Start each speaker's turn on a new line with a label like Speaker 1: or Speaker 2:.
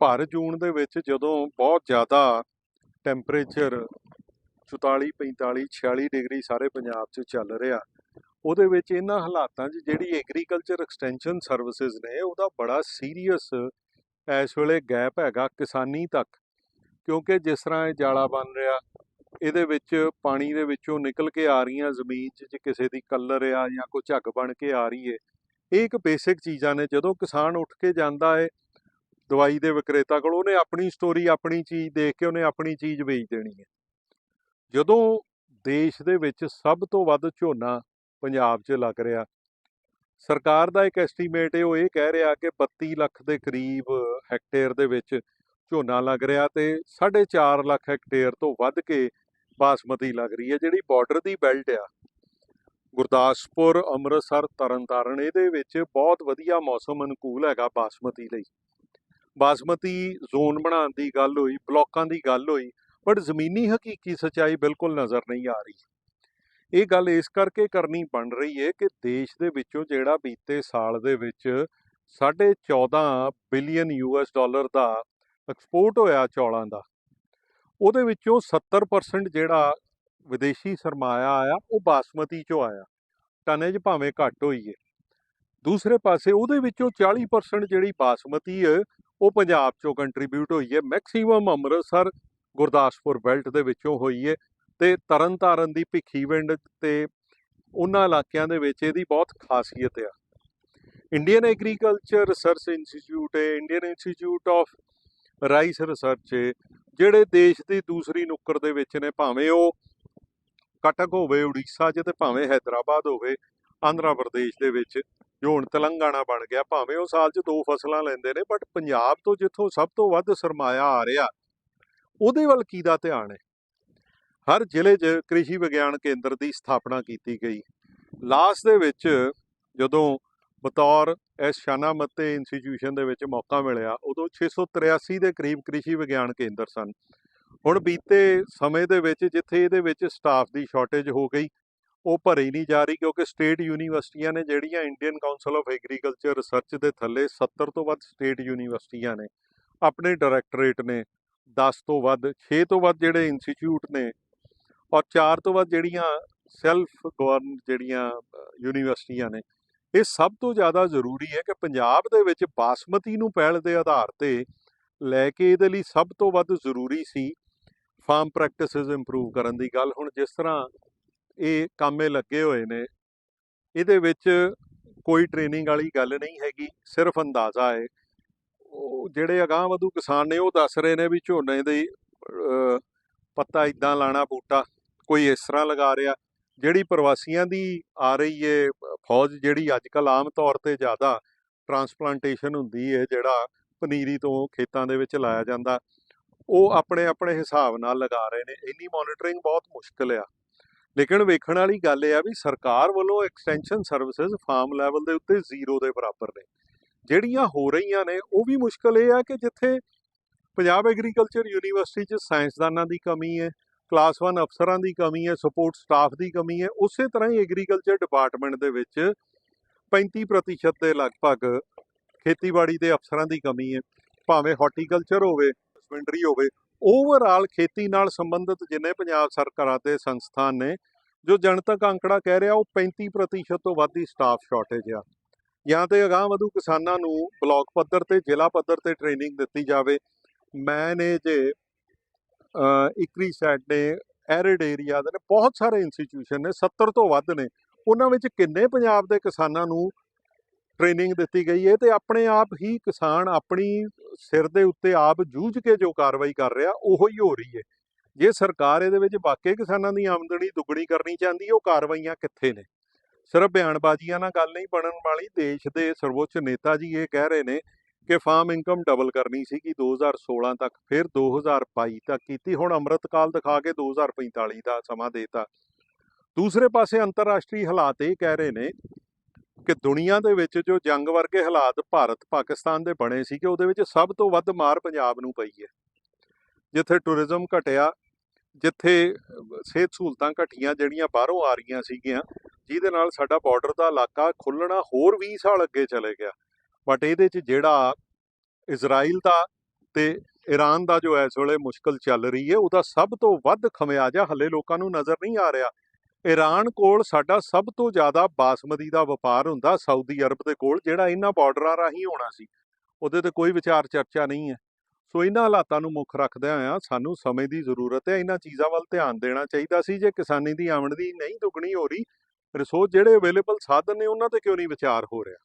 Speaker 1: ਭਰ ਜੂਨ ਦੇ ਵਿੱਚ ਜਦੋਂ ਬਹੁਤ ਜ਼ਿਆਦਾ ਟੈਂਪਰੇਚਰ 44 45 46 ਡਿਗਰੀ ਸਾਰੇ ਪੰਜਾਬ 'ਚ ਚੱਲ ਰਿਹਾ, ਉਹਦੇ ਵਿੱਚ ਇਹਨਾਂ ਹਾਲਾਤਾਂ 'ਚ ਜਿਹੜੀ ਐਗਰੀਕਲਚਰ ਐਕਸਟੈਂਸ਼ਨ ਸਰਵਿਸਿਜ਼ ਨੇ, ਉਹਦਾ ਬੜਾ ਸੀਰੀਅਸ ਇਸ ਵੇਲੇ ਗੈਪ ਹੈਗਾ ਕਿਸਾਨੀ ਤੱਕ, ਕਿਉਂਕਿ ਜਿਸ ਤਰ੍ਹਾਂ ਇਹ ਜਾਲਾ ਬਣ ਰਿਹਾ, ਇਹਦੇ ਵਿੱਚ ਪਾਣੀ ਦੇ ਵਿੱਚੋਂ ਨਿਕਲ ਕੇ ਆ ਰਹੀਆਂ ਜ਼ਮੀਨ 'ਚ, ਜੇ ਕਿਸੇ ਦੀ ਕਲਰ ਆ ਜਾਂ ਕੋਈ ਝੱਗ ਬਣ ਕੇ ਆ ਰਹੀ ਏ, ਇਹ ਇੱਕ ਬੇਸਿਕ ਚੀਜ਼ਾਂ ਨੇ, ਜਦੋਂ ਕਿਸਾਨ ਉੱਠ ਕੇ ਜਾਂਦਾ ਏ ਦਵਾਈ ਦੇ ਵਿਕਰੇਤਾ ਕੋਲ, ਉਹਨੇ ਆਪਣੀ ਸਟੋਰੀ ਆਪਣੀ ਚੀਜ਼ ਦੇਖ ਕੇ ਉਹਨੇ ਆਪਣੀ ਚੀਜ਼ ਵੇਚ ਦੇਣੀ ਹੈ। ਜਦੋਂ ਦੇਸ਼ ਦੇ ਵਿੱਚ ਸਭ ਤੋਂ ਵੱਧ ਝੋਨਾ ਪੰਜਾਬ 'ਚ ਲੱਗ ਰਿਹਾ, ਸਰਕਾਰ ਦਾ ਇੱਕ ਐਸਟੀਮੇਟ ਹੈ ਉਹ ਇਹ ਕਹਿ ਰਿਹਾ ਕਿ 32 ਲੱਖ ਦੇ ਕਰੀਬ ਹੈਕਟੇਅਰ ਦੇ ਵਿੱਚ ਝੋਨਾ ਲੱਗ ਰਿਹਾ ਤੇ 4.5 ਲੱਖ ਹੈਕਟੇਅਰ ਤੋਂ ਵੱਧ ਕੇ ਬਾਸਮਤੀ ਲੱਗ ਰਹੀ ਹੈ, ਜਿਹੜੀ ਬਾਰਡਰ ਦੀ ਬੈਲਟ ਆ। ਗੁਰਦਾਸਪੁਰ, ਅੰਮ੍ਰਿਤਸਰ, ਤਰਨਤਾਰਨ, ਇਹਦੇ ਵਿੱਚ ਬਹੁਤ ਵਧੀਆ ਮੌਸਮ ਅਨੁਕੂਲ ਹੈਗਾ ਬਾਸਮਤੀ ਲਈ। ਬਾਸਮਤੀ ਜ਼ੋਨ ਬਣਾਉਣ ਦੀ ਗੱਲ ਹੋਈ, ਬਲਾਕਾਂ ਦੀ ਗੱਲ ਹੋਈ ਬਟ ਜ਼ਮੀਨੀ ਹਕੀਕੀ ਸਚਾਈ ਬਿਲਕੁਲ ਨਜ਼ਰ ਨਹੀਂ ਆ ਰਹੀ। ਇਹ ਗੱਲ ਇਸ ਕਰਕੇ ਕਰਨੀ ਬਣ ਰਹੀ ਹੈ ਕਿ ਦੇਸ਼ ਦੇ ਵਿੱਚੋਂ ਜਿਹੜਾ ਬੀਤੇ ਸਾਲ ਦੇ ਵਿੱਚ 14.5 ਬਿਲੀਅਨ ਯੂਐਸ ਡਾਲਰ ਦਾ ਐਕਸਪੋਰਟ ਹੋਇਆ ਚੌਲਾਂ ਦਾ, ਉਹਦੇ ਵਿੱਚੋਂ 70% ਜਿਹੜਾ ਵਿਦੇਸ਼ੀ ਸਰਮਾਇਆ ਆਇਆ, ਉਹ ਬਾਸਮਤੀ ਚੋਂ ਆਇਆ। ਟਨੇਜ ਭਾਵੇਂ ਘੱਟ ਹੋਈ ਹੈ ਦੂਸਰੇ ਪਾਸੇ ਉਹਦੇ ਵਿੱਚੋਂ 40% ਜਿਹੜੀ ਬਾਸਮਤੀ ਹੈ ਉਹ ਪੰਜਾਬ ਚੋਂ ਕੰਟਰੀਬਿਊਟ ਹੋਈ ਹੈ। ਮੈਕਸਿਮਮ ਅੰਮ੍ਰਿਤਸਰ, ਗੁਰਦਾਸਪੁਰ ਬੈਲਟ ਦੇ ਵਿੱਚੋਂ ਹੋਈ ਹੈ ਤੇ ਤਰਨਤਾਰਨ ਦੀ ਭਿੱਖੀ ਭਿੱਖੀਵਿੰਡ ਤੇ ਉਹਨਾਂ ਇਲਾਕਿਆਂ ਦੇ ਵਿੱਚ ਇਹਦੀ ਬਹੁਤ ਖਾਸੀਅਤ ਆ। ਇੰਡੀਅਨ ਐਗਰੀਕਲਚਰ ਰਿਸਰਚ ਇੰਸਟੀਚਿਊਟ ਹੈ। Indian institute of rice research ਹੈ। ਜਿਹੜੇ ਦੇਸ਼ ਦੀ ਦੂਸਰੀ ਨੁੱਕਰ ਦੇ ਵਿੱਚ ਨੇ, ਭਾਵੇਂ ਉਹ ਕਟਕ ਹੋਵੇ, ਉੜੀਸਾ 'ਚ ਤੇ ਭਾਵੇਂ ਹైదరాబాద్ ਹੋਵੇ, ਆਂਧਰਾ ਪ੍ਰਦੇਸ਼ ਦੇ ਵਿੱਚ। ਜੋ ਹੁਣ ਤੇਲੰਗਾਨਾ ਬਣ ਗਿਆ, ਭਾਵੇਂ ਉਹ ਸਾਲ 'ਚ ਦੋ ਫਸਲਾਂ ਲੈਂਦੇ ਨੇ ਬਟ ਪੰਜਾਬ ਤੋਂ ਜਿੱਥੋਂ ਸਭ ਤੋਂ ਵੱਧ ਸਰਮਾਇਆ ਆ ਰਿਹਾ, ਉਹਦੇ ਵੱਲ ਕੀ ਦਾ ਧਿਆਨ ਹੈ? ਹਰ ਜ਼ਿਲ੍ਹੇ 'ਚ ਕ੍ਰਿਸ਼ੀ ਵਿਗਿਆਨ ਕੇਂਦਰ ਦੀ ਸਥਾਪਨਾ ਕੀਤੀ ਗਈ। ਲਾਸਟ ਦੇ ਵਿੱਚ ਜਦੋਂ ਬਤੌਰ ਇਸ ਸ਼ਾਨਾਮਤੇ ਇੰਸਟੀਚਿਊਸ਼ਨ ਦੇ ਵਿੱਚ ਮੌਕਾ ਮਿਲਿਆ, ਉਦੋਂ 683 ਦੇ ਕਰੀਬ ਕ੍ਰਿਸ਼ੀ ਵਿਗਿਆਨ ਕੇਂਦਰ ਸਨ। ਹੁਣ ਬੀਤੇ ਸਮੇਂ ਦੇ ਵਿੱਚ, ਜਿੱਥੇ ਇਹਦੇ ਵਿੱਚ ਸਟਾਫ ਦੀ ਸ਼ਾਰਟੇਜ ਹੋ ਗਈ ਉਹ ਭਰੀ ਨਹੀਂ ਜਾ ਰਹੀ ਕਿਉਂਕਿ ਸਟੇਟ ਯੂਨੀਵਰਸਿਟੀਆਂ ਨੇ ਜਿਹੜੀਆਂ Indian council of agriculture research ਦੇ ਥੱਲੇ 70 ਤੋਂ ਵੱਧ ਸਟੇਟ ਯੂਨੀਵਰਸਿਟੀਆਂ ਨੇ, ਆਪਣੇ ਡਾਇਰੈਕਟੋਰੇਟ ਨੇ 10 ਤੋਂ ਵੱਧ 6 ਤੋਂ ਵੱਧ ਜਿਹੜੇ ਇੰਸਟੀਚਿਊਟ ਨੇ ਔਰ 4 ਤੋਂ ਵੱਧ ਜਿਹੜੀਆਂ ਸੈਲਫ ਗਵਰਨ ਜਿਹੜੀਆਂ ਯੂਨੀਵਰਸਿਟੀਆਂ ਨੇ, ਇਹ ਸਭ ਤੋਂ ਜ਼ਿਆਦਾ ਜ਼ਰੂਰੀ ਹੈ ਕਿ ਪੰਜਾਬ ਦੇ ਵਿੱਚ ਬਾਸਮਤੀ ਨੂੰ ਪਹਿਲ ਦੇ ਆਧਾਰ ਤੇ ਲੈ ਕੇ ਇਹਦੇ ਲਈ ਸਭ ਤੋਂ ਵੱਧ ਜ਼ਰੂਰੀ ਸੀ ਫਾਰਮ ਪ੍ਰੈਕਟਿਸਿਸ ਇੰਪਰੂਵ ਕਰਨ ਦੀ ਗੱਲ। ਹੁਣ ਜਿਸ ਤਰ੍ਹਾਂ ਇਹ ਕਾਮੇ ਲੱਗੇ ਹੋਏ ਨੇ। ਇਹਦੇ ਵਿੱਚ ਕੋਈ ਟ੍ਰੇਨਿੰਗ ਵਾਲੀ ਗੱਲ ਨਹੀਂ ਹੈਗੀ, ਸਿਰਫ ਅੰਦਾਜ਼ਾ ਹੈ। ਉਹ ਜਿਹੜੇ ਅਗਾਂਹ ਵਧੂ ਕਿਸਾਨ ਨੇ, ਉਹ ਦੱਸ ਰਹੇ ਨੇ ਵੀ ਝੋਨੇ ਦੇ ਪੱਤਾ ਇਦਾਂ ਲਾਣਾ ਬੂਟਾ, ਕੋਈ ਇਸ ਤਰ੍ਹਾਂ ਲਗਾ ਰਿਹਾ। ਜਿਹੜੀ ਪ੍ਰਵਾਸੀਆਂ ਦੀ ਆ ਰਹੀ ਏ, ਫੌਜ ਜਿਹੜੀ ਅੱਜ ਕੱਲ ਆਮ ਤੌਰ ਤੇ ਜ਼ਿਆਦਾ ਟਰਾਂਸਪਲਾਂਟੇਸ਼ਨ ਹੁੰਦੀ ਹੈ ਜਿਹੜਾ ਪਨੀਰੀ ਤੋਂ ਖੇਤਾਂ ਦੇ ਵਿੱਚ ਲਾਇਆ ਜਾਂਦਾ, ਉਹ ਆਪਣੇ ਆਪਣੇ ਹਿਸਾਬ ਨਾਲ ਲਗਾ ਰਹੇ ਨੇ। ਇੰਨੀ ਮੋਨੀਟਰਿੰਗ ਬਹੁਤ ਮੁਸ਼ਕਲ ਆ। ਲੇਕਿਨ ਵੇਖਣ ਵਾਲੀ ਗੱਲ ਇਹ ਆ ਵੀ ਸਰਕਾਰ ਵੱਲੋਂ ਐਕਸਟੈਂਸ਼ਨ ਸਰਵਿਸਿਜ਼ ਫਾਰਮ ਲੈਵਲ ਦੇ ਉੱਤੇ ਜ਼ੀਰੋ ਦੇ ਬਰਾਬਰ ਨੇ। ਜਿਹੜੀਆਂ ਹੋ ਰਹੀਆਂ ਨੇ, ਉਹ ਵੀ ਮੁਸ਼ਕਲ ਇਹ ਆ ਕਿ ਜਿੱਥੇ ਪੰਜਾਬ ਐਗਰੀਕਲਚਰ ਯੂਨੀਵਰਸਿਟੀ 'ਚ ਸਾਇੰਸਦਾਨਾਂ ਦੀ ਕਮੀ ਹੈ ਕਲਾਸ 1 ਅਫਸਰਾਂ ਦੀ ਕਮੀ ਹੈ ਸਪੋਰਟ ਸਟਾਫ ਦੀ ਕਮੀ ਹੈ, ਉਸੇ ਤਰ੍ਹਾਂ ਹੀ ਐਗਰੀਕਲਚਰ ਡਿਪਾਰਟਮੈਂਟ ਦੇ ਵਿੱਚ 35% ਦੇ ਲਗਭਗ ਖੇਤੀਬਾੜੀ ਦੇ ਅਫਸਰਾਂ ਦੀ ਕਮੀ ਹੈ। ਭਾਵੇਂ ਹਾਰਟੀਕਲਚਰ ਹੋਵੇ ਹਸਬੈਂਡਰੀ ਹੋਵੇ ਓਵਰਆਲ ਖੇਤੀ ਨਾਲ ਸੰਬੰਧਿਤ ਜਿੰਨੇ ਪੰਜਾਬ ਸਰਕਾਰਾਂ ਤੇ ਸੰਸਥਾਨ ਨੇ ਜੋ ਜਨਤਕ ਅੰਕੜਾ ਕਹਿ ਰਿਹਾ, ਉਹ 35% ਤੋਂ ਵੱਧ ਦੀ ਸਟਾਫ ਸ਼ਾਰਟੇਜ ਆ। ਜਾਂ ਤੇ ਅਗਾਂਹ ਵਧੂ ਕਿਸਾਨਾਂ ਨੂੰ ਬਲਾਕ ਪੱਧਰ ਤੇ, ਜ਼ਿਲ੍ਹਾ ਪੱਧਰ ਤੇ ਟ੍ਰੇਨਿੰਗ ਦਿੱਤੀ ਜਾਵੇ। ਮੈਂ ਨੇ ਜੇ ਇਕਰੀ ਸਾਈਡ ਨੇ ਐਰਿਡ ਏਰੀਆ ਦੇ ਨੇ, ਬਹੁਤ ਸਾਰੇ ਇੰਸਟੀਚਿਊਸ਼ਨ ਨੇ 70 ਤੋਂ ਵੱਧ ਨੇ, ਉਹਨਾਂ ਵਿੱਚ ਕਿੰਨੇ ਪੰਜਾਬ ਦੇ ਕਿਸਾਨਾਂ ਨੂੰ ਟ੍ਰੇਨਿੰਗ ਦਿੱਤੀ ਗਈ ਹੈ ਤੇ ਆਪਣੇ ਆਪ ਹੀ ਕਿਸਾਨ ਆਪਣੀ ਸਿਰ ਦੇ ਉੱਤੇ ਆਪ ਜੂਝ ਕੇ ਜੋ ਕਾਰਵਾਈ ਕਰ ਰਿਹਾ, ਉਹੀ ਹੋ ਰਹੀ ਹੈ। ਜੇ ਸਰਕਾਰ ਇਹਦੇ ਵਿੱਚ ਵਾਕਈ ਕਿਸਾਨਾਂ ਦੀ ਆਮਦਨੀ ਦੁੱਗਣੀ ਕਰਨੀ ਚਾਹੁੰਦੀ ਹੈ ਉਹ ਕਾਰਵਾਈਆਂ ਕਿੱਥੇ ਨੇ? ਸਿਰਫ ਬਿਆਨਬਾਜ਼ੀਆਂ ਨਾਲ ਗੱਲ ਨਹੀਂ ਬਣਨ ਵਾਲੀ ਦੇਸ਼ ਦੇ ਸਰਵੋੱਚ ਨੇਤਾ ਜੀ ਇਹ ਕਹਿ ਰਹੇ ਨੇ ਕਿ ਫਾਰਮ ਇਨਕਮ ਡਬਲ ਕਰਨੀ ਸੀਗੀ 2016 ਤੱਕ, ਫਿਰ 2022 ਤੱਕ ਕੀਤੀ, ਹੁਣ ਅੰਮ੍ਰਿਤ ਕਾਲ ਦਿਖਾ ਕੇ 2045 ਦਾ ਸਮਾਂ ਦੇਤਾ। ਦੂਸਰੇ ਪਾਸੇ ਅੰਤਰਰਾਸ਼ਟਰੀ ਹਾਲਾਤ ਇਹ ਕਹਿ ਰਹੇ ਨੇ ਕਿ ਦੁਨੀਆ ਦੇ ਵਿੱਚ ਜੋ ਜੰਗ ਵਰਗੇ ਹਾਲਾਤ ਭਾਰਤ, ਪਾਕਿਸਤਾਨ ਦੇ ਬਣੇ ਸੀ ਕਿ ਉਹਦੇ ਵਿੱਚ ਸਭ ਤੋਂ ਵੱਧ ਮਾਰ ਪੰਜਾਬ ਨੂੰ ਪਈ ਹੈ। ਜਿੱਥੇ ਟੂਰਿਜ਼ਮ ਘਟਿਆ ਜਿੱਥੇ ਸਿਹਤ ਸਹੂਲਤਾਂ ਘਟੀਆਂ ਜਿਹੜੀਆਂ ਬਾਹਰੋਂ ਆ ਰਹੀਆਂ ਸੀਗੀਆਂ, ਜਿਹਦੇ ਨਾਲ ਸਾਡਾ ਬਾਰਡਰ ਦਾ ਇਲਾਕਾ ਖੁੱਲਣਾ ਹੋਰ 20 ਸਾਲ ਅੱਗੇ ਚਲੇ ਗਿਆ। ਬਟ ਇਹਦੇ 'ਚ ਜਿਹੜਾ ਇਜ਼ਰਾਈਲ ਦਾ ਤੇ ਈਰਾਨ ਦਾ ਜੋ ਇਸ ਵੇਲੇ ਮੁਸ਼ਕਲ ਚੱਲ ਰਹੀ ਹੈ, ਉਹਦਾ ਸਭ ਤੋਂ ਵੱਧ ਖਮਿਆਜਾ ਹੱਲੇ ਲੋਕਾਂ ਨੂੰ ਨਜ਼ਰ ਨਹੀਂ ਆ ਰਿਹਾ। ਈਰਾਨ ਕੋਲ ਸਾਡਾ ਸਭ ਤੋਂ ਜ਼ਿਆਦਾ ਬਾਸਮਤੀ ਦਾ ਵਪਾਰ ਹੁੰਦਾ ਸਾਊਦੀ ਅਰਬ ਦੇ ਕੋਲ, ਜਿਹੜਾ ਇਹਨਾਂ ਬਾਰਡਰਾਂ ਰਾਹੀਂ ਹੋਣਾ ਸੀ। ਉਹਦੇ ਤੇ ਕੋਈ ਵਿਚਾਰ ਚਰਚਾ ਨਹੀਂ ਹੈ। ਸੋ ਇਹਨਾਂ ਹਾਲਾਤਾਂ ਨੂੰ ਮੁੱਖ ਰੱਖਦਿਆਂ ਹੋਇਆਂ ਸਾਨੂੰ ਸਮੇਂ ਦੀ ਜ਼ਰੂਰਤ ਹੈ, ਇਹਨਾਂ ਚੀਜ਼ਾਂ ਵੱਲ ਧਿਆਨ ਦੇਣਾ ਚਾਹੀਦਾ ਸੀ, ਜੇ ਕਿਸਾਨੀ ਦੀ ਆਮਦਨੀ ਨਹੀਂ ਦੁੱਗਣੀ ਹੋ ਰਹੀ, ਰਿਸੋਰਸ ਜਿਹੜੇ ਅਵੇਲੇਬਲ ਸਾਧਨ ਨੇ, ਉਹਨਾਂ ਤੇ ਕਿਉਂ ਨਹੀਂ ਵਿਚਾਰ ਹੋ ਰਿਹਾ?